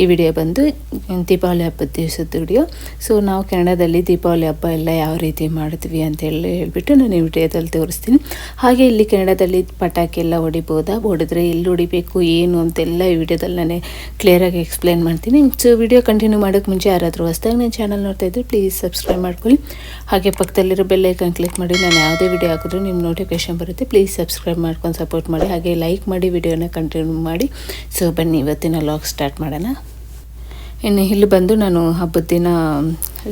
ಈ ವಿಡಿಯೋ ಬಂದು ದೀಪಾವಳಿ ಹಬ್ಬದ ದಿವಸದ ವಿಡಿಯೋ. ಸೊ ನಾವು ಕನ್ನಡದಲ್ಲಿ ದೀಪಾವಳಿ ಹಬ್ಬ ಎಲ್ಲ ಯಾವ ರೀತಿ ಮಾಡ್ತೀವಿ ಅಂತ ಹೇಳಿ ಹೇಳ್ಬಿಟ್ಟು ನಾನು ಈ ವಿಡಿಯೋದಲ್ಲಿ ತೋರಿಸ್ತೀನಿ. ಹಾಗೆ ಇಲ್ಲಿ ಕನ್ನಡದಲ್ಲಿ ಪಟಾಕಿ ಎಲ್ಲ ಹೊಡಿಬೋದಾ? ಹೊಡೆದ್ರೆ ಎಲ್ಲಿ ಹೊಡಿಬೇಕು? ಏನು ಅಂತೆಲ್ಲ ಈ ವಿಡಿಯೋದಲ್ಲಿ ನಾನು ಕ್ಲಿಯರಾಗಿ ಎಕ್ಸ್ಪ್ಲೇನ್ ಮಾಡ್ತೀನಿ. ಸೊ ವಿಡಿಯೋ ಕಂಟಿನ್ಯೂ ಮಾಡೋಕ್ಕೆ ಮುಂಚೆ ಯಾರಾದರೂ ಹೊಸ್ದಾಗಿ ನನ್ನ ಚಾನಲ್ ನೋಡ್ತಾ ಇದ್ದರೆ ಪ್ಲೀಸ್ ಸಬ್ಸ್ಕ್ರೈಬ್ ಮಾಡ್ಕೊಳ್ಳಿ. ಹಾಗೆ ಪಕ್ಕದಲ್ಲಿರೋ ಬೆಲ್ಲೈಕನ್ ಕ್ಲಿಕ್ ಮಾಡಿ, ನಾನು ಯಾವುದೇ ವಿಡಿಯೋ ಹಾಕಿದ್ರು ನಿಮ್ಮ ನೋಟಿಫಿಕೇಶನ್ ಬರುತ್ತೆ. ಪ್ಲೀಸ್ ಸಬ್ಸ್ಕ್ರೈಬ್ ಮಾಡ್ಕೊಂಡು ಸಪೋರ್ಟ್ ಮಾಡಿ. ಹಾಗೆ ಲೈಕ್ ಮಾಡಿ, ವಿಡಿಯೋನ ಕಂಟಿನ್ಯೂ ಮಾಡಿ. ಸೊ ಬನ್ನಿ, ಇವತ್ತಿನ ಲಾಗ್ ಸ್ಟಾರ್ಟ್ ಮಾಡೋಣ. ಇನ್ನು ಇಲ್ಲಿ ಬಂದು ನಾನು ಹಬ್ಬದ ದಿನ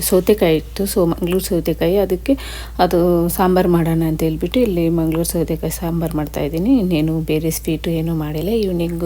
ಸೌತೆಕಾಯಿ ಇತ್ತು. ಸೊ, ಮಂಗ್ಳೂರು ಸೌತೆಕಾಯಿ, ಅದಕ್ಕೆ ಅದು ಸಾಂಬಾರು ಮಾಡೋಣ ಅಂತ ಹೇಳ್ಬಿಟ್ಟು ಇಲ್ಲಿ ಮಂಗ್ಳೂರು ಸೌತೆಕಾಯಿ ಸಾಂಬಾರು ಮಾಡ್ತಾಯಿದ್ದೀನಿ ಇನ್ನೇನು ಬೇರೆ ಸ್ವೀಟು ಏನೂ ಮಾಡಿಲ್ಲ. ಈವ್ನಿಂಗ್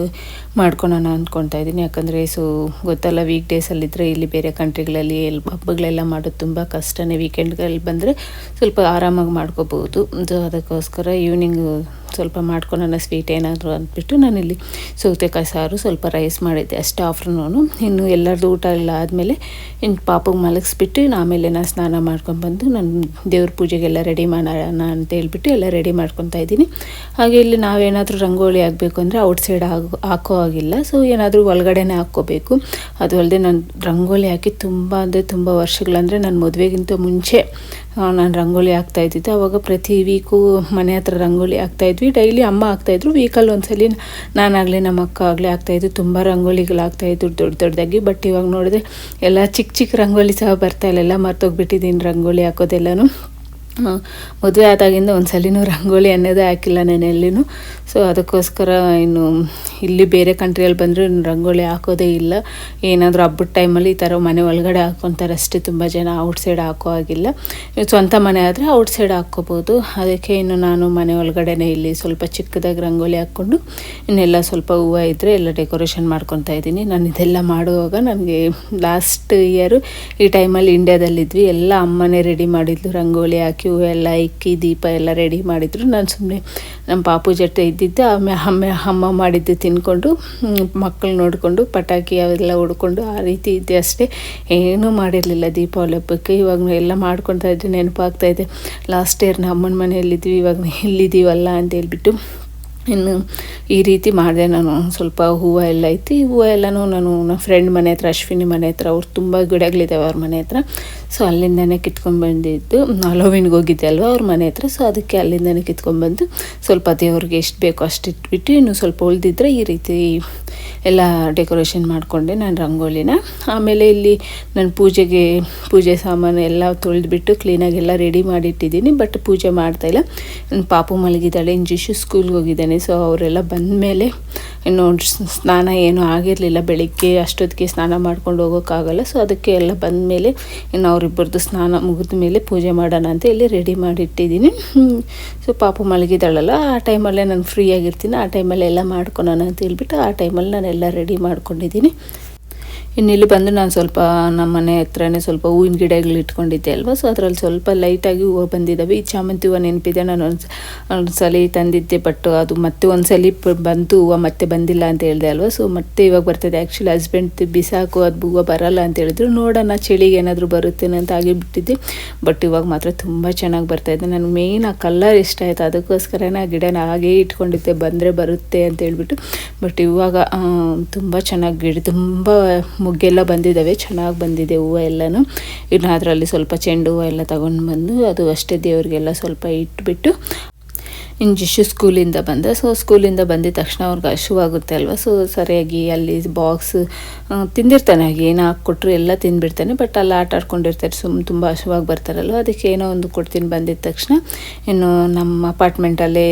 ಮಾಡ್ಕೊಳೋಣ ಅಂದ್ಕೊಳ್ತಾ ಇದ್ದೀನಿ. ಯಾಕಂದರೆ, ಸೊ, ಗೊತ್ತಲ್ಲ ವೀಕ್ ಡೇಸಲ್ಲಿದ್ದರೆ ಇಲ್ಲಿ ಬೇರೆ ಕಂಟ್ರಿಗಳಲ್ಲಿ ಎಲ್ಲಿ ಹಬ್ಬಗಳೆಲ್ಲ ಮಾಡೋದು ತುಂಬ ಕಷ್ಟನೇ. ವೀಕೆಂಡ್ಗಳಲ್ಲಿ ಬಂದರೆ ಸ್ವಲ್ಪ ಆರಾಮಾಗಿ ಮಾಡ್ಕೋಬೋದು. ಸೊ ಅದಕ್ಕೋಸ್ಕರ ಈವ್ನಿಂಗ್ ಸ್ವಲ್ಪ ಮಾಡ್ಕೊಳೋಣ ಸ್ವೀಟ್ ಏನಾದರೂ ಅಂದ್ಬಿಟ್ಟು ನಾನಿಲ್ಲಿ ಸೌತೆಕಾಯಿ ಸಾರು ಸ್ವಲ್ಪ ರೈಸ್ ಮಾಡಿದ್ದೆ. ಅಷ್ಟೇ ಆಫ್ಟರ್ನೂನು ಇನ್ನು ಎಲ್ಲರದ್ದು ಊಟ ಎಲ್ಲ ಆದಮೇಲೆ, ಇನ್ನು ಪಾಪಗೆ ಮಲಗಿಸ್ಬಿಟ್ಟು ಇನ್ನು ಆಮೇಲೆ ನಾನು ಸ್ನಾನ ಮಾಡ್ಕೊಂಡ್ಬಂದು ನಾನು ದೇವ್ರ ಪೂಜೆಗೆಲ್ಲ ರೆಡಿ ಮಾಡೋಣ ಅಂತ ಹೇಳ್ಬಿಟ್ಟು ಎಲ್ಲ ರೆಡಿ ಮಾಡ್ಕೊತಾ ಇದ್ದೀನಿ. ಹಾಗೆ ಇಲ್ಲಿ ನಾವೇನಾದರೂ ರಂಗೋಲಿ ಆಗಬೇಕು ಅಂದರೆ ಔಟ್ಸೈಡ್ ಆಗೋ ಹಾಕೋ ಆಗಿಲ್ಲ ಸೊ ಏನಾದರೂ ಒಳಗಡೆನೇ ಹಾಕ್ಕೋಬೇಕು. ಅದು ಅಲ್ಲದೆ ನಾನು ರಂಗೋಲಿ ಹಾಕಿ ತುಂಬ ಅಂದರೆ ತುಂಬ ವರ್ಷಗಳಂದರೆ ನಾನು ಮದುವೆಗಿಂತ ಮುಂಚೆ ನಾನು ರಂಗೋಲಿ ಹಾಕ್ತಾ ಇದ್ದಿದ್ದು. ಅವಾಗ ಪ್ರತಿ ವೀಕು ಮನೆ ಹತ್ರ ರಂಗೋಲಿ ಹಾಕ್ತಾಯಿದ್ವಿ ಡೈಲಿ ಅಮ್ಮ ಹಾಕ್ತಾಯಿದ್ರು ವೀಕಲ್ಲಿ ಒಂದ್ಸಲಿ ನಾನಾಗಲಿ, ನಮ್ಮ ಅಕ್ಕ ಆಗಲಿ ಹಾಕ್ತಾಯಿದ್ದು ತುಂಬ ರಂಗೋಲಿಗಳು ಹಾಕ್ತಾಯಿದ್ರು ದೊಡ್ಡ ದೊಡ್ಡದಾಗಿ. ಬಟ್ ಇವಾಗ ನೋಡಿದ್ರೆ ಎಲ್ಲ ಚಿಕ್ಕ ಚಿಕ್ಕ ರಂಗೋಲಿ ಸಹ ಬರ್ತಾಯಿಲ್ಲ ಎಲ್ಲ ಮರ್ತೋಗ್ಬಿಟ್ಟಿದ್ದೀನಿ ರಂಗೋಲಿ ಹಾಕೋದೆಲ್ಲನೂ. ಮದುವೆ ಆದಾಗಿಂದ ಒಂದು ಸಲಿನೂ ರಂಗೋಲಿ ಅನ್ನೋದೇ ಹಾಕಿಲ್ಲ ನಾನು ಎಲ್ಲಿನೂ. ಸೊ ಅದಕ್ಕೋಸ್ಕರ ಇನ್ನು ಇಲ್ಲಿ ಬೇರೆ ಕಂಟ್ರಿಯಲ್ಲಿ ಬಂದರೆ ರಂಗೋಲಿ ಹಾಕೋದೇ ಇಲ್ಲ. ಏನಾದರೂ ಹಬ್ಬದ ಟೈಮಲ್ಲಿ ಈ ಥರ ಮನೆ ಒಳಗಡೆ ಹಾಕ್ಕೊತಾರೆ ಅಷ್ಟೇ ತುಂಬ ಜನ ಔಟ್ಸೈಡ್ ಹಾಕೋ ಆಗಿಲ್ಲ ಸ್ವಂತ ಮನೆ ಆದರೆ ಔಟ್ಸೈಡ್ ಹಾಕ್ಕೋಬೋದು. ಅದಕ್ಕೆ ಇನ್ನು ನಾನು ಮನೆ ಒಳಗಡೆ ಇಲ್ಲಿ ಸ್ವಲ್ಪ ಚಿಕ್ಕದಾಗಿ ರಂಗೋಲಿ ಹಾಕ್ಕೊಂಡು ಇನ್ನೆಲ್ಲ ಸ್ವಲ್ಪ ಹೂವು ಇದ್ದರೆ ಎಲ್ಲ ಡೆಕೋರೇಷನ್ ಮಾಡ್ಕೊತಾ ಇದ್ದೀನಿ. ನಾನು ಇದೆಲ್ಲ ಮಾಡುವಾಗ ನನಗೆ ಲಾಸ್ಟ್ ಇಯರು ಈ ಟೈಮಲ್ಲಿ ಇಂಡ್ಯಾದಲ್ಲಿದ್ವಿ ಎಲ್ಲ ಅಮ್ಮನೇ ರೆಡಿ ಮಾಡಿದ್ಲು ರಂಗೋಲಿ ಹಾಕಿ. ಹೂವೆಲ್ಲ ಇಕ್ಕಿ ದೀಪ ಎಲ್ಲ ರೆಡಿ ಮಾಡಿದ್ರು. ನಾನು ಸುಮ್ಮನೆ ನಮ್ಮ ಪಾಪು ಜೊತೆ ಇದ್ದಿದ್ದೆ. ಆಮೇಲೆ ಅಮ್ಮ ಅಮ್ಮ ಮಾಡಿದ್ದು ತಿನ್ಕೊಂಡು ಮಕ್ಕಳು ನೋಡಿಕೊಂಡು, ಪಟಾಕಿ ಅವೆಲ್ಲ ಹೊಡ್ಕೊಂಡು ಆ ರೀತಿ ಇದ್ದೆ ಅಷ್ಟೇ. ಏನೂ ಮಾಡಿರಲಿಲ್ಲ ದೀಪಾವಳಿ ಹಬ್ಬಕ್ಕೆ ಇವಾಗ ಎಲ್ಲ ಮಾಡ್ಕೊತಾ ಇದ್ದೆ, ನೆನಪಾಗ್ತಾ ಇದೆ. ಲಾಸ್ಟ್ ಇಯರ್ ನಮ್ಮ ಅಮ್ಮನ ಮನೆಯಲ್ಲಿದ್ದೀವಿ ಇವಾಗ ಇಲ್ಲಿದ್ದೀವಲ್ಲ ಅಂತ ಹೇಳ್ಬಿಟ್ಟು ಇನ್ನು ಈ ರೀತಿ ಮಾಡಿದೆ ನಾನು. ಸ್ವಲ್ಪ ಹೂವು ಎಲ್ಲ ಐತಿ ಹೂವು ಎಲ್ಲನೂ ನಾನು, ನನ್ನ ಫ್ರೆಂಡ್ ಮನೆ ಹತ್ರ, ಅಶ್ವಿನಿ ಮನೆ ಹತ್ರ, ಅವ್ರು ತುಂಬ ಗಿಡಗಳಿದ್ದಾವೆ ಅವ್ರ ಮನೆ ಹತ್ರ. ಸೊ ಅಲ್ಲಿಂದನೇ ಕಿತ್ಕೊಂಡು ಬಂದಿದ್ದು. ಹೋಗಿದ್ದೆ ಅಲ್ವ ಅವ್ರ ಮನೆ ಹತ್ರ? ಸೊ ಅದಕ್ಕೆ ಅಲ್ಲಿಂದನೇ ಕಿತ್ಕೊಂಡ್ಬಂದು ಸ್ವಲ್ಪ ದೇವ್ರಿಗೆ ಎಷ್ಟು ಬೇಕೋ ಅಷ್ಟು ಇಟ್ಬಿಟ್ಟು ಇನ್ನು ಸ್ವಲ್ಪ ಉಳಿದಿದ್ರೆ ಈ ರೀತಿ ಎಲ್ಲ ಡೆಕೋರೇಷನ್ ಮಾಡಿಕೊಂಡೆ ನಾನು ರಂಗೋಲಿನ. ಆಮೇಲೆ ಇಲ್ಲಿ ನಾನು ಪೂಜೆಗೆ ಪೂಜೆ ಸಾಮಾನು ಎಲ್ಲ ತೊಳೆದ್ಬಿಟ್ಟು ಕ್ಲೀನಾಗಿ ಎಲ್ಲ ರೆಡಿ ಮಾಡಿಟ್ಟಿದ್ದೀನಿ ಬಟ್ ಪೂಜೆ ಮಾಡ್ತಾಯಿಲ್ಲ ನನ್ನ ಪಾಪು ಮಲಗಿದ್ದಾಳೆ ಇಂಜಿಶು ಸ್ಕೂಲ್ಗೆ ಹೋಗಿದ್ದಾನೆ. ಸೊ ಅವರೆಲ್ಲ ಬಂದ ಮೇಲೆ ಇನ್ನು ಸ್ನಾನ ಏನೂ ಆಗಿರಲಿಲ್ಲ. ಬೆಳಿಗ್ಗೆ ಅಷ್ಟೊತ್ತಿಗೆ ಸ್ನಾನ ಮಾಡ್ಕೊಂಡು ಹೋಗೋಕ್ಕಾಗಲ್ಲ. ಸೊ ಅದಕ್ಕೆ ಎಲ್ಲ ಬಂದ ಮೇಲೆ ಇನ್ನು ಅವರಿಬ್ಬರದ್ದು ಸ್ನಾನ ಮುಗಿದ ಮೇಲೆ ಪೂಜೆ ಮಾಡೋಣ ಅಂತ ಇಲ್ಲಿ ರೆಡಿ ಮಾಡಿಟ್ಟಿದ್ದೀನಿ. ಸೊ ಪಾಪ ಮಲಗಿದಾಳಲ್ಲ ಆ ಟೈಮಲ್ಲೇ ನಾನು ಫ್ರೀ ಆಗಿರ್ತೀನಿ, ಆ ಟೈಮಲ್ಲೇ ಎಲ್ಲ ಮಾಡ್ಕೊಳೋಣ ಅಂತ ಹೇಳ್ಬಿಟ್ಟು ಆ ಟೈಮಲ್ಲಿ ನಾನೆಲ್ಲ ರೆಡಿ ಮಾಡ್ಕೊಂಡಿದ್ದೀನಿ. ಇನ್ನಿಲ್ಲಿ ಬಂದು ನಾನು ಸ್ವಲ್ಪ ನಮ್ಮ ಮನೆ ಹತ್ರನೇ ಸ್ವಲ್ಪ ಹೂವಿನ ಗಿಡಗಳು ಇಟ್ಕೊಂಡಿದ್ದೆ ಅಲ್ವಾ? ಸೊ ಅದರಲ್ಲಿ ಸ್ವಲ್ಪ ಲೈಟಾಗಿ ಹೂವು ಬಂದಿದ್ದಾವೆ ಈ ಚಾಮಂತಿ ಹೂವು ನೆನಪಿದೆ ನಾನು ಒಂದು ಒಂದು ಸಲ ತಂದಿದ್ದೆ ಬಟ್ ಅದು ಮತ್ತೆ ಒಂದು ಸಲ ಬಂತು, ಹೂವು ಮತ್ತೆ ಬಂದಿಲ್ಲ ಅಂತ ಹೇಳಿದೆ ಅಲ್ವಾ? ಸೊ ಮತ್ತೆ ಇವಾಗ ಬರ್ತದೆ. ಆ್ಯಕ್ಚುಲಿ ಹಸ್ಬೆಂಡ್ ಬಿಸಾಕು ಅದು ಹೂವು ಬರಲ್ಲ ಅಂತ ಹೇಳಿದ್ರು. ನೋಡೋಣ, ಚಳಿಗೆ ಏನಾದರೂ ಬರುತ್ತೇನೆ ಅಂತ ಆಗಿಬಿಟ್ಟಿದ್ದೆ. ಬಟ್ ಇವಾಗ ಮಾತ್ರ ತುಂಬ ಚೆನ್ನಾಗಿ ಬರ್ತಾಯಿದೆ ನನಗೆ ಮೇಯ್ನ್ ಆ ಕಲರ್ ಇಷ್ಟ ಆಯಿತು. ಅದಕ್ಕೋಸ್ಕರನೇ ಆ ಗಿಡನ ಹಾಗೇ ಇಟ್ಕೊಂಡಿದ್ದೆ. ಬಂದರೆ ಬರುತ್ತೆ ಅಂತ ಹೇಳ್ಬಿಟ್ಟು. ಬಟ್ ಇವಾಗ ತುಂಬ ಚೆನ್ನಾಗಿ ಗಿಡ, ತುಂಬ ಮುಗ್ಗೆಲ್ಲ ಬಂದಿದ್ದಾವೆ, ಚೆನ್ನಾಗಿ ಬಂದಿದೆ ಹೂವು ಎಲ್ಲನೂ. ಇನ್ನು ಅದರಲ್ಲಿ ಸ್ವಲ್ಪ ಚೆಂಡು ಹೂವು ಎಲ್ಲ ತಗೊಂಡು ಬಂದು ಅದು ಅಷ್ಟೇ ದೇವರಿಗೆಲ್ಲ ಸ್ವಲ್ಪ ಇಟ್ಬಿಟ್ಟು ಇನ್ನು ಜಿಶು ಸ್ಕೂಲಿಂದ ಬಂದ. ಸೊ ಸ್ಕೂಲಿಂದ ಬಂದಿದ ತಕ್ಷಣ ಅವ್ರಿಗೆ ಹಶುವಾಗುತ್ತೆ ಅಲ್ವಾ? ಸೊ ಸರಿಯಾಗಿ ಅಲ್ಲಿ ಬಾಕ್ಸ್ ತಿಂದಿರ್ತಾನೆ ಹಾಗೆ. ಏನು ಹಾಕ್ಕೊಟ್ರು ಎಲ್ಲ ತಿಂದ್ಬಿಡ್ತಾನೆ. ಬಟ್ ಅಲ್ಲಿ ಆಟ ಆಡ್ಕೊಂಡಿರ್ತಾರೆ. ಸುಮ್ ತುಂಬ ಹಶುವಾಗಿ ಬರ್ತಾರಲ್ವ? ಅದಕ್ಕೆ ಏನೋ ಒಂದು ಕೊಡ್ತೀನಿ ಬಂದಿದ ತಕ್ಷಣ. ಇನ್ನು ನಮ್ಮ ಅಪಾರ್ಟ್ಮೆಂಟಲ್ಲೇ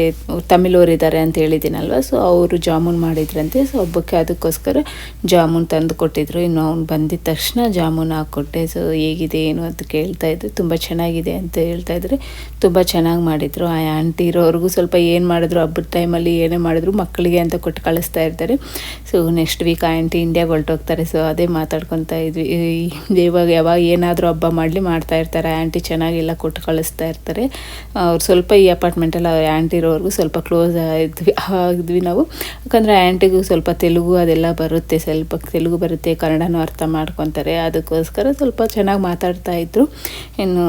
ತಮಿಳೋರು ಇದ್ದಾರೆ ಅಂತ ಹೇಳಿದ್ದೀನಲ್ವ ಸೊ ಅವರು ಜಾಮೂನ್ ಮಾಡಿದ್ರಂತೆ. ಸೊ ಹಬ್ಬಕ್ಕೆ ಅದಕ್ಕೋಸ್ಕರ ಜಾಮೂನ್ ತಂದು ಕೊಟ್ಟಿದ್ರು. ಇನ್ನು ಅವ್ನು ಬಂದಿದ ತಕ್ಷಣ ಜಾಮೂನ್ ಹಾಕ್ಕೊಟ್ಟೆ. ಸೊ ಹೇಗಿದೆ, ಏನು ಅಂತ ಕೇಳ್ತಾ ಇದ್ರು. ತುಂಬ ಚೆನ್ನಾಗಿದೆ ಅಂತ ಹೇಳ್ತಾ ಇದ್ರೆ. ತುಂಬ ಚೆನ್ನಾಗಿ ಮಾಡಿದರು. ಆ ಆಂಟಿ ಇರೋವ್ರಿಗೂ ಸ್ವಲ್ಪ ಏನು ಮಾಡಿದ್ರು, ಹಬ್ಬದ ಟೈಮಲ್ಲಿ ಏನೇ ಮಾಡಿದ್ರು ಮಕ್ಕಳಿಗೆ ಅಂತ ಕೊಟ್ಟು ಕಳಿಸ್ತಾ ಇರ್ತಾರೆ. ಸೊ ನೆಕ್ಸ್ಟ್ ವೀಕ್ ಆಂಟಿ ಇಂಡಿಯಾಗೆ ಹೊರಟೋಗ್ತಾರೆ. ಸೊ ಅದೇ ಮಾತಾಡ್ಕೊತಾ ಇದ್ವಿ. ಇವಾಗ ಯಾವಾಗ ಏನಾದರೂ ಹಬ್ಬ ಮಾಡಲಿ ಮಾಡ್ತಾ ಇರ್ತಾರೆ. ಆಂಟಿ ಚೆನ್ನಾಗಿಲ್ಲ ಕೊಟ್ಟು ಕಳಿಸ್ತಾ ಇರ್ತಾರೆ. ಅವ್ರು ಸ್ವಲ್ಪ ಈ ಅಪಾರ್ಟ್ಮೆಂಟಲ್ಲಿ ಅವ್ರ ಆಂಟಿ ಇರೋವರೆಗೂ ಸ್ವಲ್ಪ ಕ್ಲೋಸ್ ಆಗಿದ್ವಿ ಆಗಿದ್ವಿ ನಾವು. ಯಾಕಂದರೆ ಆಂಟಿಗೂ ಸ್ವಲ್ಪ ತೆಲುಗು ಅದೆಲ್ಲ ಬರುತ್ತೆ. ಸ್ವಲ್ಪ ತೆಲುಗು ಬರುತ್ತೆ, ಕನ್ನಡನೂ ಅರ್ಥ ಮಾಡ್ಕೊತಾರೆ. ಅದಕ್ಕೋಸ್ಕರ ಸ್ವಲ್ಪ ಚೆನ್ನಾಗಿ ಮಾತಾಡ್ತಾ ಇದ್ರು. ಇನ್ನು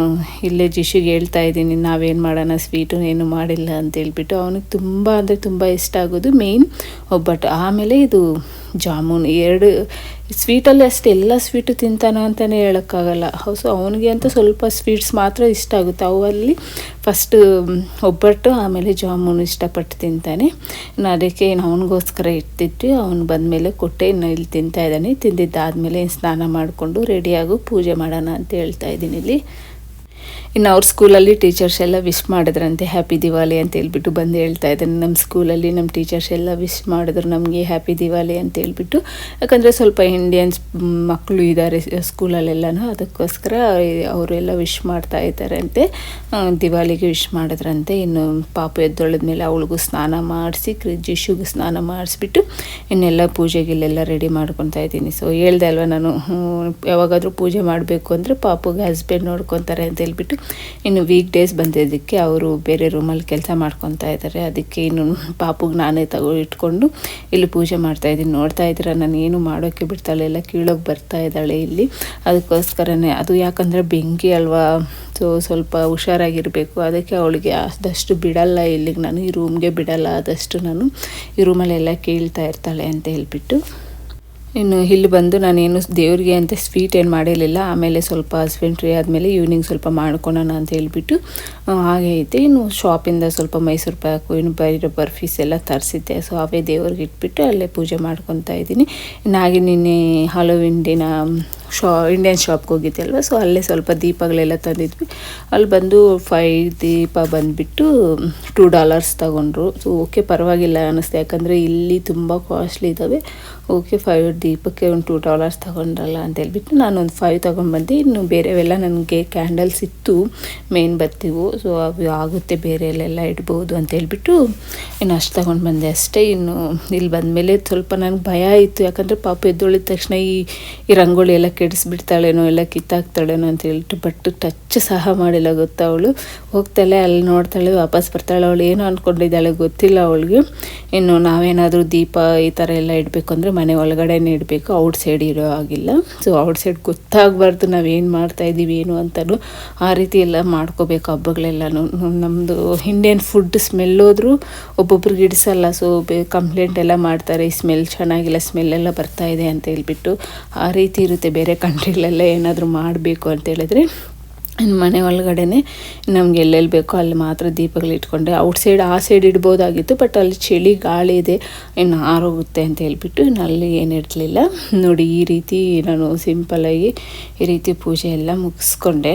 ಇಲ್ಲೇ ಜಿಶಿಗೆ ಹೇಳ್ತಾ ಇದ್ದೀನಿ, ನಾವೇನು ಮಾಡೋಣ ಸ್ವೀಟು ಏನು ಮಾಡಿಲ್ಲ ಅಂತ. ಹೇಳ್ಬಿಟ್ಟು ಅವನಿಗೆ ತುಂಬ ಅಂದರೆ ತುಂಬ ಇಷ್ಟ ಆಗೋದು ಮೇಯ್ನ್ ಒಬ್ಬಟ್ಟು ಆಮೇಲೆ ಇದು ಜಾಮೂನ್ ಎರಡು ಸ್ವೀಟಲ್ಲಿ ಅಷ್ಟೇ, ಎಲ್ಲ ಸ್ವೀಟು ತಿಂತಾನೋ ಅಂತಲೇ ಹೇಳೋಕ್ಕಾಗಲ್ಲ. ಸೊ ಅವನಿಗೆ ಅಂತ ಸ್ವಲ್ಪ ಸ್ವೀಟ್ಸ್ ಮಾತ್ರ ಇಷ್ಟ ಆಗುತ್ತೆ. ಅವಲ್ಲಿ ಫಸ್ಟ್ ಒಬ್ಬಟ್ಟು, ಆಮೇಲೆ ಜಾಮೂನು ಇಷ್ಟಪಟ್ಟು ತಿಂತಾನೆ. ನಾನು ಅದಕ್ಕೆ ಏನು ಅವನಿಗೋಸ್ಕರ ಇಟ್ಟಿಟ್ಟು ಅವನು ಬಂದಮೇಲೆ ಕೊಟ್ಟೆ ಇನ್ನು ಇಲ್ಲಿ ತಿಂತಾ ಇದ್ದಾನೆ. ತಿಂದಿದ್ದಾದಮೇಲೆ ಸ್ನಾನ ಮಾಡಿಕೊಂಡು ರೆಡಿಯಾಗು ಪೂಜೆ ಮಾಡೋಣ ಅಂತ ಹೇಳ್ತಾ ಇದ್ದೀನಿ ಇಲ್ಲಿ. ಇನ್ನು ಅವ್ರ ಸ್ಕೂಲಲ್ಲಿ ಟೀಚರ್ಸ್ ಎಲ್ಲ ವಿಶ್ ಮಾಡಿದ್ರಂತೆ ಹ್ಯಾಪಿ ದಿವಾಲಿ ಅಂತ ಹೇಳ್ಬಿಟ್ಟು ಬಂದು ಹೇಳ್ತಾ ಇದ್ದಾನೆ. ನಮ್ಮ ಸ್ಕೂಲಲ್ಲಿ ನಮ್ಮ ಟೀಚರ್ಸ್ ಎಲ್ಲ ವಿಶ್ ಮಾಡಿದ್ರು ನಮಗೆ ಹ್ಯಾಪಿ ದಿವಾಲಿ ಅಂತ ಹೇಳ್ಬಿಟ್ಟು. ಯಾಕಂದರೆ ಸ್ವಲ್ಪ ಇಂಡಿಯನ್ಸ್ ಮಕ್ಕಳು ಇದ್ದಾರೆ ಸ್ಕೂಲಲ್ಲೆಲ್ಲನೂ ಅದಕ್ಕೋಸ್ಕರ ಅವರೆಲ್ಲ ವಿಶ್ ಮಾಡ್ತಾ ಇದ್ದಾರೆ ಅಂತೆ ದಿವಾಲಿಗೆ ವಿಶ್ ಮಾಡಿದ್ರಂತೆ. ಇನ್ನು ಪಾಪ ಎದ್ದೊಳದ್ಮೇಲೆ ಅವಳಿಗೂ ಸ್ನಾನ ಮಾಡಿಸಿ ಜಿಶುಗೂ ಸ್ನಾನ ಮಾಡಿಸ್ಬಿಟ್ಟು ಇನ್ನೆಲ್ಲ ಪೂಜೆಗಿಲ್ಲೆಲ್ಲ ರೆಡಿ ಮಾಡ್ಕೊತಾ ಇದ್ದೀನಿ. ಸೊ ಹೇಳ್ದೆ ಅಲ್ವಾ ನಾನು ಯಾವಾಗಾದರೂ ಪೂಜೆ ಮಾಡಬೇಕು ಅಂದರೆ ಪಾಪುಗೆ ಹಸ್ಬೆಂಡ್ ನೋಡ್ಕೊತಾರೆ ಅಂತ ಹೇಳ್ಬಿಟ್ಟು ಇನ್ನು ವೀಕ್ ಡೇಸ್ ಬಂದಿದ್ದಕ್ಕೆ ಅವರು ಬೇರೆ ರೂಮಲ್ಲಿ ಕೆಲಸ ಮಾಡ್ಕೊತಾ ಇದ್ದಾರೆ. ಅದಕ್ಕೆ ಇನ್ನು ಪಾಪುಗೆ ನಾನೇ ತಗೋ ಇಟ್ಕೊಂಡು ಇಲ್ಲಿ ಪೂಜೆ ಮಾಡ್ತಾ ಇದ್ದೀನಿ. ನೋಡ್ತಾ ಇದ್ದೀರಾ, ನಾನು ಏನು ಮಾಡೋಕ್ಕೆ ಬಿಡ್ತಾಳೆ? ಎಲ್ಲ ಕೀಳೋಗಿ ಬರ್ತಾ ಇದ್ದಾಳೆ ಇಲ್ಲಿ. ಅದಕ್ಕೋಸ್ಕರನೇ, ಅದು ಯಾಕಂದರೆ ಬೆಂಕಿ ಅಲ್ವಾ? ಸೊ ಸ್ವಲ್ಪ ಹುಷಾರಾಗಿರಬೇಕು. ಅದಕ್ಕೆ ಅವಳಿಗೆ ಆದಷ್ಟು ಬಿಡಲ್ಲ ಇಲ್ಲಿಗೆ ನಾನು. ಈ ರೂಮ್ಗೆ ಬಿಡಲ್ಲ ಆದಷ್ಟು ನಾನು ಈ ರೂಮಲ್ಲೆಲ್ಲ ಕೇಳ್ತಾ ಇರ್ತಾಳೆ ಅಂತ ಹೇಳ್ಬಿಟ್ಟು ಇನ್ನು ಇಲ್ಲಿ ಬಂದು ನಾನೇನು ದೇವ್ರಿಗೆ ಅಂತ ಸ್ವೀಟ್ ಏನು ಮಾಡಿರಲಿಲ್ಲ. ಆಮೇಲೆ ಸ್ವಲ್ಪ ಹಸ್ಬೆಂಡ್ ಫ್ರೀ ಆದಮೇಲೆ ಈವ್ನಿಂಗ್ ಸ್ವಲ್ಪ ಮಾಡ್ಕೊಳೋಣ ಅಂತ ಹೇಳಿಬಿಟ್ಟು ಹಾಗೆ ಐತೆ. ಇನ್ನು ಶಾಪಿಂದ ಸ್ವಲ್ಪ ಮೈಸೂರು ಪ್ಯಾಕು ಇನ್ನು ಬರೀರೋ ಬರ್ಫೀಸ್ ಎಲ್ಲ ತರಿಸಿದ್ದೆ. ಸೊ ಅವೇ ದೇವ್ರಿಗೆ ಇಟ್ಬಿಟ್ಟು ಅಲ್ಲೇ ಪೂಜೆ ಮಾಡ್ಕೊತಾ ಇದ್ದೀನಿ. ಇನ್ನು ಹಾಗೆ ನಿನ್ನೆ ಹಲೋವಿನ್ ದಿನ ಶಾ ಇಂಡಿಯನ್ ಶಾಪ್ಗೆ ಹೋಗಿದ್ದೆ ಅಲ್ವಾ? ಸೊ ಅಲ್ಲೇ ಸ್ವಲ್ಪ ದೀಪಗಳೆಲ್ಲ ತಂದಿದ್ವಿ. ಅಲ್ಲಿ ಬಂದು ಫೈ ದೀಪ ಬಂದುಬಿಟ್ಟು ಟೂ ಡಾಲರ್ಸ್ ತಗೊಂಡ್ರು. ಸೊ ಓಕೆ ಪರವಾಗಿಲ್ಲ ಅನ್ನಿಸ್ತು ಯಾಕಂದರೆ ಇಲ್ಲಿ ತುಂಬ ಕಾಸ್ಟ್ಲಿ ಇದ್ದಾವೆ ಓಕೆ ಫೈವ್ ದೀಪಕ್ಕೆ ಒಂದು ಟೂ ಡಾಲರ್ಸ್ ತಗೊಂಡ್ರಲ್ಲ ಅಂತ ಹೇಳ್ಬಿಟ್ಟು ನಾನು ಒಂದು ಫೈವ್ ತೊಗೊಂಡ್ಬಂದು. ಇನ್ನು ಬೇರೆವೆಲ್ಲ ನನಗೆ ಕ್ಯಾಂಡಲ್ಸ್ ಇತ್ತು ಮೇನ್ ಬತ್ತಿವು ಸೊ ಅವು ಆಗುತ್ತೆ, ಬೇರೆಯಲ್ಲೆಲ್ಲ ಇಡ್ಬೋದು ಅಂತ ಹೇಳ್ಬಿಟ್ಟು ಇನ್ನು ಅಷ್ಟು ತೊಗೊಂಡು ಬಂದೆ ಅಷ್ಟೇ. ಇನ್ನು ಇಲ್ಲಿ ಬಂದಮೇಲೆ ಸ್ವಲ್ಪ ನನಗೆ ಭಯ ಇತ್ತು ಯಾಕಂದರೆ ಪಾಪ ಎದ್ದೊಳಿದ ತಕ್ಷಣ ಈ ಈ ರಂಗೋಲಿ ಎಲ್ಲ ಕೆಡಿಸ್ಬಿಡ್ತಾಳೇನೋ ಎಲ್ಲ ಕಿತ್ತಾಕ್ತಾಳೇನೋ ಅಂತ ಹೇಳ್ಬಿಟ್ಟು ಬಟ್ ಟಚ್ ಸಹ ಮಾಡಿಲ್ಲ ಗೊತ್ತಾ ಅವಳು. ಹೋಗ್ತಾಳೆ, ಅಲ್ಲಿ ನೋಡ್ತಾಳೆ, ವಾಪಸ್ ಬರ್ತಾಳೆ. ಅವಳು ಏನು ಅಂದ್ಕೊಂಡಿದ್ದಾಳೆ ಗೊತ್ತಿಲ್ಲ ಅವಳಿಗೆ. ಇನ್ನು ನಾವೇನಾದರೂ ದೀಪ ಈ ಥರ ಎಲ್ಲ ಇಡಬೇಕು ಅಂದರೆ ಮನೆ ಒಳಗಡೆನೇ ಇಡಬೇಕು, ಔಟ್ ಸೈಡ್ ಇರೋ ಆಗಿಲ್ಲ ಸೊ ಔಟ್ ಸೈಡ್ ಗೊತ್ತಾಗಬಾರ್ದು ನಾವೇನು ಮಾಡ್ತಾ ಇದ್ದೀವಿ ಏನು ಅಂತಲೂ. ಆ ರೀತಿ ಎಲ್ಲ ಮಾಡ್ಕೋಬೇಕು ಹಬ್ಬಗಳೆಲ್ಲನೂ. ನಮ್ಮದು ಇಂಡಿಯನ್ ಫುಡ್ ಸ್ಮೆಲ್ ಹೋದರೂ ಒಬ್ಬೊಬ್ರಿಗೆ ಇಡಿಸಲ್ಲ ಸೊ ಕಂಪ್ಲೇಂಟ್ ಎಲ್ಲ ಮಾಡ್ತಾರೆ, ಈ ಸ್ಮೆಲ್ ಚೆನ್ನಾಗಿಲ್ಲ ಸ್ಮೆಲ್ ಎಲ್ಲ ಬರ್ತಾ ಇದೆ ಅಂತ ಹೇಳ್ಬಿಟ್ಟು. ಆ ರೀತಿ ಇರುತ್ತೆ, ಬೇರೆ ಕಂಟ್ರಿಗಳೆಲ್ಲ ಏನಾದರೂ ಮಾಡಬೇಕು ಅಂತ ಹೇಳಿದ್ರೆ. ಮನೆ ಒಳಗಡೆನೆ ನಮ್ಗೆ ಎಲ್ಲೆಲ್ಲಿ ಬೇಕೋ ಅಲ್ಲಿ ಮಾತ್ರ ದೀಪಗಳು ಇಟ್ಕೊಂಡೆ. ಔಟ್ಸೈಡ್ ಆ ಸೈಡ್ ಇಡ್ಬೋದಾಗಿತ್ತು, ಬಟ್ ಅಲ್ಲಿ ಚಳಿ, ಗಾಳಿ ಇದೆ. ಇನ್ನು ಆರೋಗುತ್ತೆ ಅಂತ ಹೇಳ್ಬಿಟ್ಟು ಇನ್ನು ಅಲ್ಲಿ ಏನು ಇರಲಿಲ್ಲ ನೋಡಿ ಈ ರೀತಿ ನಾನು ಸಿಂಪಲಾಗಿ ಈ ರೀತಿ ಪೂಜೆ ಎಲ್ಲ ಮುಗಿಸ್ಕೊಂಡೆ.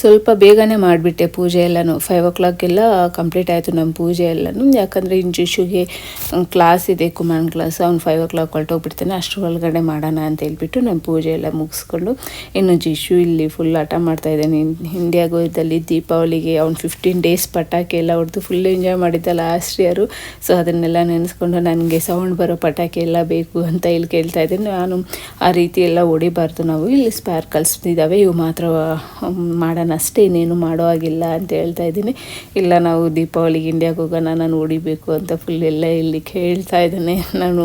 ಸ್ವಲ್ಪ ಬೇಗನೆ ಮಾಡಿಬಿಟ್ಟೆ ಪೂಜೆ ಎಲ್ಲನೂ. ಫೈವ್ ಓ ಕ್ಲಾಕ್ಗೆಲ್ಲ ಕಂಪ್ಲೀಟ್ ಆಯಿತು ನಮ್ಮ ಪೂಜೆ ಎಲ್ಲನೂ. ಯಾಕಂದರೆ ಇನ್ನು ಕ್ಲಾಸ್ ಇದೆ ಕುಮಾನ್ ಕ್ಲಾಸ್ ಅವ್ನು ಫೈವ್ ಓ ಕ್ಲಾಕ್ ಹೊರಟೋಗ್ಬಿಡ್ತಾನೆ ಅಷ್ಟರ ಒಳಗಡೆ ಮಾಡೋಣ ಅಂತ ಹೇಳ್ಬಿಟ್ಟು ನಮ್ಮ ಪೂಜೆ ಎಲ್ಲ ಮುಗಿಸ್ಕೊಂಡು, ಇನ್ನು ಜಿಶು ಇಲ್ಲಿ ಫುಲ್ ಆಟ ಮಾಡ್ತಾ ಇದ್ದಾನೆ. ಇಂಡಿಯಾಗೂ ಇದ್ದಲ್ಲಿ ದೀಪಾವಳಿಗೆ ಅವ್ನು ಫಿಫ್ಟೀನ್ ಡೇಸ್ ಪಟಾಕಿ ಎಲ್ಲ ಹೊಡೆದು ಫುಲ್ ಎಂಜಾಯ್ ಮಾಡಿದ್ದ ಲಾಸ್ಟ್ ಇಯರು ಸೊ ಅದನ್ನೆಲ್ಲ ನೆನೆಸ್ಕೊಂಡು ನನಗೆ ಸೌಂಡ್ ಬರೋ ಪಟಾಕಿ ಎಲ್ಲ ಬೇಕು ಅಂತ ಇಲ್ಲಿ ಕೇಳ್ತಾ ಇದ್ದೀನಿ. ನಾನು ಆ ರೀತಿ ಎಲ್ಲ ಹೊಡಿಬಾರ್ದು ನಾವು ಇಲ್ಲಿ ಸ್ಪಾರ್ಕಲ್ಸ್ ಇದ್ದಾವೆ. ಇವು ಮಾತ್ರ ಮಾಡೋಣ ನಾನು ಅಷ್ಟೇ ಇನ್ನೇನು ಮಾಡೋ ಹಾಗಿಲ್ಲ ಅಂತ ಹೇಳ್ತಾ ಇದ್ದೀನಿ. ಇಲ್ಲ, ನಾವು ದೀಪಾವಳಿಗೆ ಇಂಡಿಯಾಗೆ ಹೋಗೋಣ, ನಾನು ಹೊಡಿಬೇಕು ಅಂತ ಫುಲ್ ಎಲ್ಲ ಇಲ್ಲಿ ಕೇಳ್ತಾ ಇದ್ದಾನೆ. ನಾನು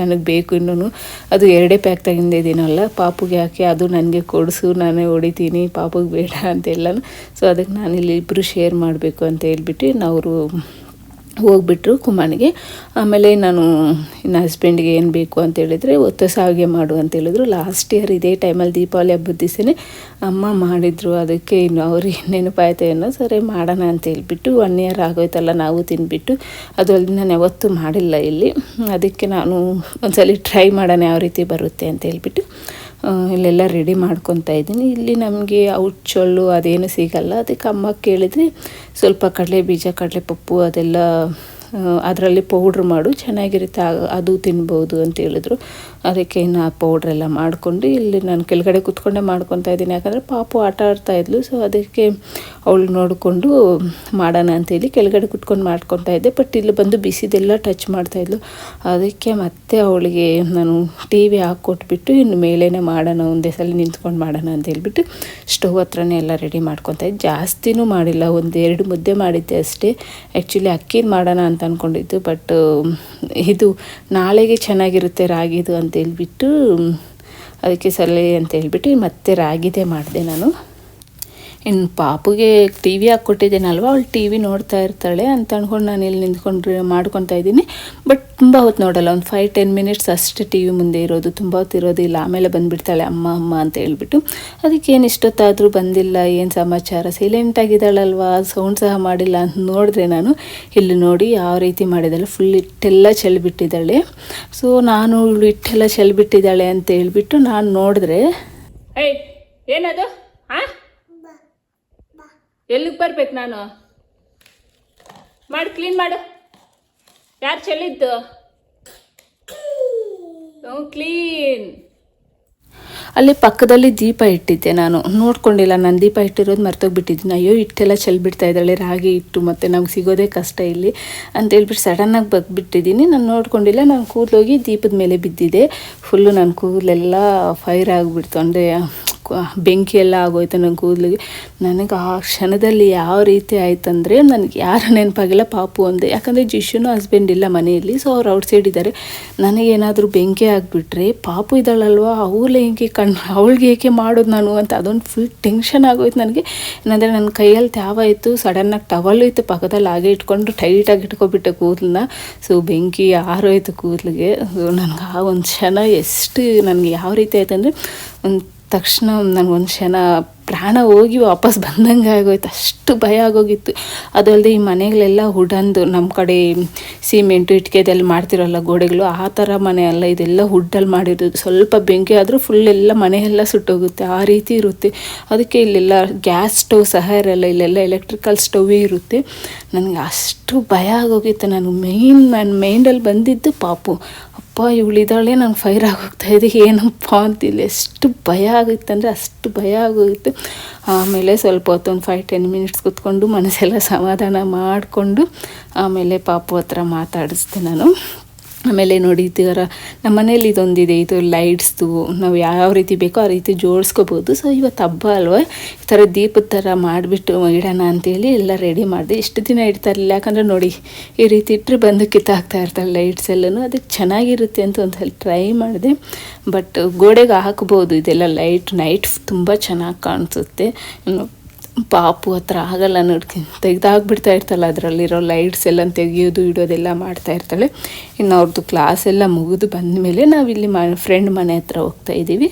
ನನಗೆ ಬೇಕು ಇನ್ನೂ ಅದು ಎರಡೇ ಪ್ಯಾಕ್ ತಗೊಂಡಿದ್ದೀನಲ್ಲ ಪಾಪುಗೆ ಹಾಕಿ ಅದು ನನಗೆ ಕೊಡಿಸು, ನಾನೇ ಹೊಡಿತೀನಿ, ಪಾಪುಗೆ ಬೇಡ ಅಂತೆಲ್ಲನೂ ಸೊ ಅದಕ್ಕೆ ನಾನು ಇಲ್ಲಿ ಇಬ್ಬರು ಶೇರ್ ಮಾಡಬೇಕು ಅಂತ ಹೇಳ್ಬಿಟ್ಟು ನಾವು ಹೋಗ್ಬಿಟ್ರು ಕುಮಾನಿಗೆ ಆಮೇಲೆ ನಾನು, ಇನ್ನು ಹಸ್ಬೆಂಡ್ಗೆ ಏನು ಬೇಕು ಅಂತ ಹೇಳಿದರೆ ಒತ್ತು ಸಾವಿಗೆ ಮಾಡು ಅಂತ ಹೇಳಿದ್ರು. ಲಾಸ್ಟ್ ಇಯರ್ ಇದೇ ಟೈಮಲ್ಲಿ ದೀಪಾವಳಿ ಹಬ್ಬದ ದಿವಸನೇ ಅಮ್ಮ ಮಾಡಿದರು. ಅದಕ್ಕೆ ಇನ್ನು ಅವ್ರಿಗೆ ನೆನಪಾಯ್ತು ಏನೋ ಸರಿ ಮಾಡೋಣ ಅಂತ ಹೇಳ್ಬಿಟ್ಟು ಒನ್ ಇಯರ್ ಆಗೋಯ್ತಲ್ಲ ನಾವು ತಿನ್ಬಿಟ್ಟು ಅದರಲ್ಲಿ ನಾನು ಯಾವತ್ತೂ ಮಾಡಿಲ್ಲ ಇಲ್ಲಿ. ಅದಕ್ಕೆ ನಾನು ಒಂದ್ಸಲಿ ಟ್ರೈ ಮಾಡೋಣ ಯಾವ ರೀತಿ ಬರುತ್ತೆ ಅಂತ ಹೇಳ್ಬಿಟ್ಟು. ಇಲ್ಲೆಲ್ಲ ರೆಡಿ ಮಾಡ್ಕೊತಾ ಇದ್ದೀನಿ. ಇಲ್ಲಿ ನಮಗೆ ಔಟ್ಚೊಳ್ಳು ಅದೇನು ಸಿಗಲ್ಲ. ಅದಕ್ಕೆ ಅಮ್ಮ ಕೇಳಿದ್ರೆ ಸ್ವಲ್ಪ ಕಡಲೆ ಬೀಜ ಕಡಲೆ ಪಪ್ಪು ಅದೆಲ್ಲ ಅದರಲ್ಲಿ ಪೌಡ್ರ್ ಮಾಡು. ಚೆನ್ನಾಗಿರುತ್ತೆ. ಅದು ತಿನ್ಬೋದು ಅಂತ ಹೇಳಿದ್ರು. ಅದಕ್ಕೆ ಇನ್ನು ಆ ಪೌಡ್ರೆಲ್ಲ ಮಾಡಿಕೊಂಡು ಇಲ್ಲಿ ನಾನು ಕೆಳಗಡೆ ಕೂತ್ಕೊಂಡೆ ಮಾಡ್ಕೊತಾ ಇದ್ದೀನಿ. ಯಾಕಂದರೆ ಪಾಪು ಆಟ ಆಡ್ತಾ ಇದ್ಲು ಸೊ ಅದಕ್ಕೆ ಅವಳು ನೋಡಿಕೊಂಡು ಮಾಡೋಣ ಅಂತೇಳಿ ಕೆಳಗಡೆ ಕುತ್ಕೊಂಡು ಮಾಡ್ಕೊತಾ ಇದ್ದೆ. ಬಟ್ ಇಲ್ಲಿ ಬಂದು ಬಿಸಿದೆಲ್ಲ ಟಚ್ ಮಾಡ್ತಾಯಿದ್ಲು ಅದಕ್ಕೆ ಮತ್ತೆ ಅವಳಿಗೆ ನಾನು ಟಿ ವಿ ಹಾಕ್ಕೊಟ್ಬಿಟ್ಟು ಇನ್ನು ಮೇಲೇ ಮಾಡೋಣ, ಒಂದೇ ಸಲ ನಿಂತ್ಕೊಂಡು ಮಾಡೋಣ ಅಂತ ಹೇಳ್ಬಿಟ್ಟು ಸ್ಟವ್ ಹತ್ರನೇ ಎಲ್ಲ ರೆಡಿ ಮಾಡ್ಕೊತಾ ಇದ್ದೆ. ಜಾಸ್ತಿನೂ ಮಾಡಿಲ್ಲ, ಒಂದೆರಡು ಮುದ್ದೆ ಮಾಡಿದ್ದೆ ಅಷ್ಟೇ. ಆ್ಯಕ್ಚುಲಿ ಅಕ್ಕಿನ ಮಾಡೋಣ ಅಂತ ಅಂದ್ಕೊಂಡಿದ್ದು ಬಟ್ ಇದು ನಾಳೆಗೆ ಚೆನ್ನಾಗಿರುತ್ತೆ ರಾಗಿದು ಅಂತ ಹೇಳ್ಬಿಟ್ಟು ಅದಕ್ಕೆ ಸಲಹೆ ಅಂತ ಹೇಳ್ಬಿಟ್ಟು ಮತ್ತೆ ರಾಗಿದೇ ಮಾಡಿದೆ ನಾನು. ಇನ್ನು ಪಾಪುಗೆ ಟಿ ವಿ ಹಾಕ್ಕೊಟ್ಟಿದ್ದೀನಲ್ವ? ಅವಳು ಟಿ ವಿ ನೋಡ್ತಾ ಇರ್ತಾಳೆ ಅಂತ ಅಂದ್ಕೊಂಡು ನಾನು ಇಲ್ಲಿ ನಿಂತ್ಕೊಂಡು ಮಾಡ್ಕೊತಾ ಇದ್ದೀನಿ. ಬಟ್ ತುಂಬ ಹೊತ್ತು ನೋಡಲ್ಲ, ಒಂದು ಫೈವ್ ಟೆನ್ ಮಿನಿಟ್ಸ್ ಅಷ್ಟೇ ಟಿ ವಿ ಮುಂದೆ ಇರೋದು, ತುಂಬ ಹೊತ್ತು ಇರೋದಿಲ್ಲ. ಆಮೇಲೆ ಬಂದುಬಿಡ್ತಾಳೆ, ಅಮ್ಮ ಅಮ್ಮ ಅಂತ ಹೇಳ್ಬಿಟ್ಟು. ಅದಕ್ಕೆ ಏನು ಇಷ್ಟೊತ್ತಾದರೂ ಬಂದಿಲ್ಲ, ಏನು ಸಮಾಚಾರ? ಸೈಲೆಂಟ್ ಆಗಿದ್ದಾಳಲ್ವಾ? ಸೌಂಡ್ ಸಹ ಮಾಡಿಲ್ಲ ಅಂತ ನೋಡಿದ್ರೆ ನಾನು, ಇಲ್ಲಿ ನೋಡಿ, ಯಾವ ರೀತಿ ಮಾಡಿದ್ದಾಳೆ? ಫುಲ್ ಇಟ್ಟೆಲ್ಲ ಚೆಲ್ಬಿಟ್ಟಿದ್ದಾಳೆ. ಸೊ ನಾನು ಇವಳು ಇಟ್ಟೆಲ್ಲ ಚೆಲ್ಬಿಟ್ಟಿದ್ದಾಳೆ ಅಂತ ಹೇಳ್ಬಿಟ್ಟು ನಾನು ನೋಡಿದ್ರೆ ಏನದು? ಹಾಂ ಎಲ್ಲಿಗೆ ಬರ್ಬೇಕು ನಾನು? ಮಾಡಿ ಕ್ಲೀನ್ ಮಾಡು. ಯಾರು ಚೆಲ್ಲಿದ್ದು? ಕ್ಲೀನ್ ಅಲ್ಲಿ ಪಕ್ಕದಲ್ಲಿ ದೀಪ ಇಟ್ಟಿದ್ದೆ ನಾನು. ನೋಡ್ಕೊಂಡಿಲ್ಲ, ನಾನು ದೀಪ ಇಟ್ಟಿರೋದು ಮರ್ತೋಗ್ಬಿಟ್ಟಿದ್ದೀನಿ. ಅಯ್ಯೋ ಇಟ್ಟೆಲ್ಲ ಚೆಲ್ಬಿಡ್ತಾ ಇದ್ದಾಳೆ, ರಾಗಿ ಇಟ್ಟು ಮತ್ತು ನಮ್ಗೆ ಸಿಗೋದೇ ಕಷ್ಟ ಇಲ್ಲಿ ಅಂತ ಹೇಳ್ಬಿಟ್ಟು ಸಡನ್ನಾಗಿ ಬಗ್ಬಿಟ್ಟಿದ್ದೀನಿ ನಾನು ನೋಡ್ಕೊಂಡಿಲ್ಲ, ನಾನು ಕೂದಲೋಗಿ ದೀಪದ ಮೇಲೆ ಬಿದ್ದಿದೆ. ಫುಲ್ಲು ನನ್ನ ಕೂದಲೆಲ್ಲ ಫೈರ್ ಆಗಿಬಿಡ್ತು. ಅಂದರೆ ಬೆಂಕಿ ಎಲ್ಲ ಆಗೋಯ್ತು ನನ್ನ ಕೂದಲಿಗೆ. ನನಗೆ ಆ ಕ್ಷಣದಲ್ಲಿ ಯಾವ ರೀತಿ ಆಯ್ತಂದರೆ ನನಗೆ ಯಾರು ನೆನಪಾಗಿಲ್ಲ, ಪಾಪು ಅಂದೆ ಯಾಕಂದರೆ ಜಿಶುನು ಹಸ್ಬೆಂಡ್ ಇಲ್ಲ ಮನೆಯಲ್ಲಿ ಸೊ ಅವ್ರು ಔಟ್ ಸೈಡ್ ಇದ್ದಾರೆ ನನಗೇನಾದರೂ ಬೆಂಕಿ ಆಗಿಬಿಟ್ರೆ ಪಾಪು ಇದ್ದಾಳಲ್ವ, ಅವಳು ಹೇಗೆ ಕಣ್ಣು ಅವಳಿಗೆ ಏಕೆ ಮಾಡೋದು ನಾನು ಅಂತ ಅದೊಂದು ಫುಲ್ ಟೆನ್ಷನ್ ಆಗೋಯ್ತು ನನಗೆ. ಏನಂದರೆ ನನ್ನ ಕೈಯಲ್ಲಿ ತ್ಯಾವ ಇತ್ತು ಸಡನ್ನಾಗಿ ಟವಲ್ ಇತ್ತು, ಪಕ್ಕದಲ್ಲಿ ಹಾಗೆ ಇಟ್ಕೊಂಡು ಟೈಟಾಗಿ ಇಟ್ಕೊಬಿಟ್ಟೆ ಕೂದಲನ್ನ. ಸೊ ಬೆಂಕಿ ಆರೋಯ್ತು ಕೂದಲಿಗೆ. ನನಗೆ ಆ ಒಂದು ಕ್ಷಣ ಎಷ್ಟು ನನಗೆ ಯಾವ ರೀತಿ ಆಯ್ತು ಅಂದರೆ ಒಂದು ತಕ್ಷಣ ನನಗೊಂದು ಕ್ಷಣ ಪ್ರಾಣ ಹೋಗಿ ವಾಪಸ್ ಬಂದಂಗೆ ಆಗೋಯ್ತು. ಅಷ್ಟು ಭಯ ಆಗೋಗಿತ್ತು. ಅದಲ್ಲದೆ ಈ ಮನೆಗಳೆಲ್ಲ ಹುಡಂದು ನಮ್ಮ ಕಡೆ ಸಿಮೆಂಟು ಇಟ್ಕೆದಲ್ಲಿ ಮಾಡ್ತಿರಲ್ಲ ಗೋಡೆಗಳು, ಆ ಥರ ಮನೆ ಅಲ್ಲ, ಇದೆಲ್ಲ ಹುಡ್ಡಲ್ಲಿ ಮಾಡಿರೋದು. ಸ್ವಲ್ಪ ಬೆಂಕಿ ಆದರೂ ಫುಲ್ ಎಲ್ಲ ಮನೆಯೆಲ್ಲ ಸುಟ್ಟೋಗುತ್ತೆ. ಆ ರೀತಿ ಇರುತ್ತೆ. ಅದಕ್ಕೆ ಇಲ್ಲೆಲ್ಲ ಗ್ಯಾಸ್ ಸ್ಟವ್ ಸಹ ಇರಲ್ಲ, ಇಲ್ಲೆಲ್ಲ ಎಲೆಕ್ಟ್ರಿಕಲ್ ಸ್ಟವೇ ಇರುತ್ತೆ. ನನಗೆ ಅಷ್ಟು ಭಯ ಆಗೋಗಿತ್ತು. ನಾನು ಮೇಯ್ನ್ ನನ್ನ ಮೈಂಡಲ್ಲಿ ಬಂದಿದ್ದು ಪಾಪು. ಅಪ್ಪ, ಇವಳಿದ್ದಾಳೆ, ನಂಗೆ ಫೈರ್ ಆಗೋಗ್ತಾ ಇದೆ. ಏನಪ್ಪ ಅಂತಿಲ್ಲ ಎಷ್ಟು ಭಯ ಆಗಿತ್ತಂದರೆ ಅಷ್ಟು ಭಯ ಆಗೋಗುತ್ತೆ ಆಮೇಲೆ ಸ್ವಲ್ಪ ಹೊತ್ತು ಒಂದು ಫೈವ್ ಟೆನ್ ಮಿನಿಟ್ಸ್ ಕೂತ್ಕೊಂಡು ಮನಸ್ಸೆಲ್ಲ ಸಮಾಧಾನ ಮಾಡಿಕೊಂಡು ಆಮೇಲೆ ಪಾಪು ಹತ್ರ ಮಾತಾಡಿಸ್ದೆ ನಾನು. ಆಮೇಲೆ ನೋಡಿ ನಮ್ಮ ಮನೇಲಿ ಇದೊಂದಿದೆ, ಇದು ಲೈಟ್ಸ್ದು ನಾವು ಯಾವ ರೀತಿ ಬೇಕೋ ಆ ರೀತಿ ಜೋಡಿಸ್ಕೋಬೋದು. ಸೊ ಇವತ್ತು ಹಬ್ಬ ಅಲ್ವಾ? ಈ ಥರ ದೀಪದ ಥರ ಮಾಡಿಬಿಟ್ಟು ಇಡೋಣ ಅಂತೇಳಿ ಎಲ್ಲ ರೆಡಿ ಮಾಡಿದೆ. ಇಷ್ಟು ದಿನ ಇಡ್ತಾ ಇರಲಿಲ್ಲ. ಯಾಕಂದರೆ ನೋಡಿ, ಈ ರೀತಿ ಇಟ್ಟರೆ ಬಂದು ಕಿತ್ತಾಕ್ತಾ ಇರ್ತಾರೆ ಲೈಟ್ಸ್ ಎಲ್ಲನೂ. ಅದಕ್ಕೆ ಚೆನ್ನಾಗಿರುತ್ತೆ ಅಂತ ಒಂದು ಸಲ ಟ್ರೈ ಮಾಡಿದೆ. ಬಟ್ ಗೋಡೆಗೆ ಹಾಕ್ಬೋದು. ಇದೆಲ್ಲ ಲೈಟ್ ನೈಟ್ ತುಂಬ ಚೆನ್ನಾಗಿ ಕಾಣಿಸುತ್ತೆ. ಪಾಪು ಹತ್ರ ಆಗಲ್ಲ ನೋಡ್ಕಿ ತೆಗ್ದಾಕ್ಬಿಡ್ತಾ ಇರ್ತಲ್ಲ ಅದರಲ್ಲಿರೋ ಲೈಟ್ಸ್ ಎಲ್ಲ ತೆಗಿಯೋದು, ಇಡೋದೆಲ್ಲ ಮಾಡ್ತಾ ಇರ್ತಾಳೆ. ಇನ್ನು ಅವ್ರದ್ದು ಕ್ಲಾಸ್ ಎಲ್ಲ ಮುಗಿದು ಬಂದ ಮೇಲೆ ನಾವಿಲ್ಲಿ ಮ ಫ್ರೆಂಡ್ ಮನೆ ಹತ್ರ ಹೋಗ್ತಾ ಇದ್ದೀವಿ.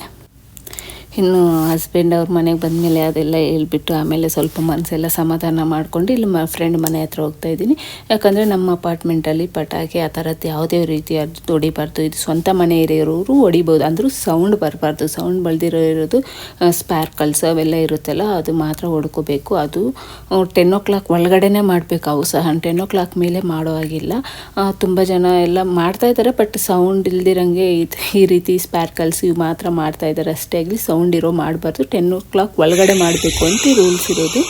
ಇನ್ನು ಹಸ್ಬೆಂಡ್ ಅವ್ರ ಮನೆಗೆ ಬಂದಮೇಲೆ ಅದೆಲ್ಲ ಹೇಳ್ಬಿಟ್ಟು ಆಮೇಲೆ ಸ್ವಲ್ಪ ಮನಸ್ಸೆಲ್ಲ ಸಮಾಧಾನ ಮಾಡ್ಕೊಂಡು ಇಲ್ಲಿ ಮ ಫ್ರೆಂಡ್ ಮನೆ ಹತ್ರ ಹೋಗ್ತಾ ಇದ್ದೀನಿ. ಯಾಕಂದರೆ ನಮ್ಮ ಅಪಾರ್ಟ್ಮೆಂಟಲ್ಲಿ ಪಟಾಕಿ ಆ ಥರದ್ದು ಯಾವುದೇ ರೀತಿ ಅದು ಹೊಡಿಬಾರ್ದು ಇದು ಸ್ವಂತ ಮನೆ ಇರೋರು ಹೊಡಿಬೋದು. ಅಂದರೂ ಸೌಂಡ್ ಬರಬಾರ್ದು. ಸೌಂಡ್ ಬಳ್ದಿರೋ ಇರೋದು ಸ್ಪಾರ್ಕಲ್ಸ್ ಅವೆಲ್ಲ ಇರುತ್ತಲ್ಲ, ಅದು ಮಾತ್ರ ಹೊಡ್ಕೋಬೇಕು. ಅದು ಟೆನ್ ಓ ಕ್ಲಾಕ್ ಒಳಗಡೆನೇ ಮಾಡಬೇಕು. ಅವು ಸಹ ಟೆನ್ ಓ ಕ್ಲಾಕ್ ಮೇಲೆ ಮಾಡೋ ಹಾಗಿಲ್ಲ. ತುಂಬ ಜನ ಎಲ್ಲ ಮಾಡ್ತಾ ಇದ್ದಾರೆ ಬಟ್ ಸೌಂಡ್ ಇಲ್ದಿರಂಗೆ ಈ ರೀತಿ ಸ್ಪಾರ್ಕಲ್ಸ್ ಇವು ಮಾತ್ರ ಮಾಡ್ತಾ ಇದ್ದಾರೆ. ಅಷ್ಟೇ ಆಗಲಿ ಸೌಂಡ್ ಇರೋ ಮಾಡಬಾರ್ದು. ಟೆನ್ ಓ ಕ್ಲಾಕ್ ಒಳಗಡೆ ಮಾಡಬೇಕು ಅಂತ ರೂಲ್ಸ್ ಇರೋದು.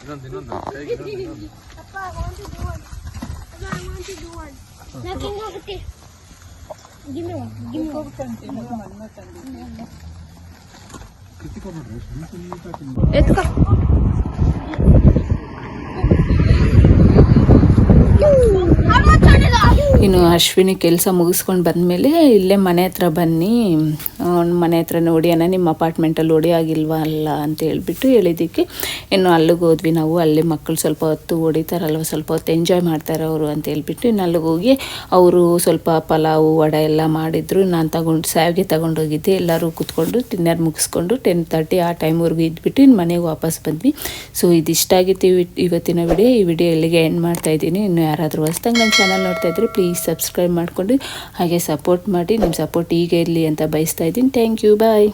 ಇನ್ನೊಂದು ಇನ್ನೊಂದು ಕೈಗೆ ಇನ್ನೊಂದು ಇನ್ನೊಂದು Papa, I want to do one. Papa, I want to do one. Nothing ಹೋಗುತ್ತೆ. Give me one. Give me one. Krittika ನೋಡ್ರಿ ಸ್ವಲ್ಪ ನೀಟಾಗಿ ಎತ್ಕೋ ಇನ್ನು ಅಶ್ವಿನಿ ಕೆಲಸ ಮುಗಿಸ್ಕೊಂಡು ಬಂದಮೇಲೆ ಇಲ್ಲೇ ಮನೆ ಹತ್ರ ಬನ್ನಿ. ಮನೆ ಹತ್ರ ಅಣ್ಣ, ನಿಮ್ಮ ಅಪಾರ್ಟ್ಮೆಂಟಲ್ಲಿ ಹೊಡಿಯಾಗಿಲ್ವಾ ಅಲ್ಲ ಅಂತ ಹೇಳ್ಬಿಟ್ಟು ಹೇಳಿದ್ದಕ್ಕೆ, ಇನ್ನು ಅಲ್ಲಿಗೆ ಹೋದ್ವಿ ನಾವು, ಅಲ್ಲಿ ಮಕ್ಕಳು ಸ್ವಲ್ಪ ಹೊತ್ತು ಹೊಡಿತಾರಲ್ವ, ಸ್ವಲ್ಪ ಹೊತ್ತು ಎಂಜಾಯ್ ಮಾಡ್ತಾರೆ ಅವರು ಅಂತ ಹೇಳ್ಬಿಟ್ಟು ಇನ್ನು ಅಲ್ಲಿಗೆ ಹೋಗಿ ಅವರು ಸ್ವಲ್ಪ ಪಲಾವು, ವಡೆ ಎಲ್ಲ ಮಾಡಿದ್ರು. ನಾನು ತಗೊಂಡು, ಸ್ಯಾವಿಗೆ ತಗೊಂಡೋಗಿದ್ದೆ ಎಲ್ಲರೂ ಕೂತ್ಕೊಂಡು ಡಿನ್ನರ್ ಮುಗಿಸ್ಕೊಂಡು ಟೆನ್ ತರ್ಟಿ ಆ ಟೈಮ್ವರೆಗೂ ಇದ್ಬಿಟ್ಟು ಇನ್ನು ಮನೆಗೆ ವಾಪಸ್ ಬಂದ್ವಿ. ಸೊ ಇದಿಷ್ಟ ಆಗಿತ್ತು ಇವ್- ಇವತ್ತಿನ ವಿಡಿಯೋ. ಈ ವಿಡಿಯೋ ಇಲ್ಲಿಗೆ ಎಂಡ್ ಮಾಡ್ತಾ ಇದ್ದೀನಿ. ಇನ್ನು ಯಾರಾದರೂ ಹೊಸ್ದಂಗೆ ನನ್ನ ಚಾನಲ್ ನೋಡ್ತಾ ಇದ್ದರೆ ಪ್ಲೀಸ್ ಸಬ್ಸ್ಕ್ರೈಬ್ ಮಾಡಿಕೊಂಡು ಹಾಗೆ ಸಪೋರ್ಟ್ ಮಾಡಿ. ನಿಮ್ಮ ಸಪೋರ್ಟ್ ಈಗ ಇರಲಿ ಅಂತ ಬಯಸ್ತಾ ಇದ್ದೀನಿ. Thank you bye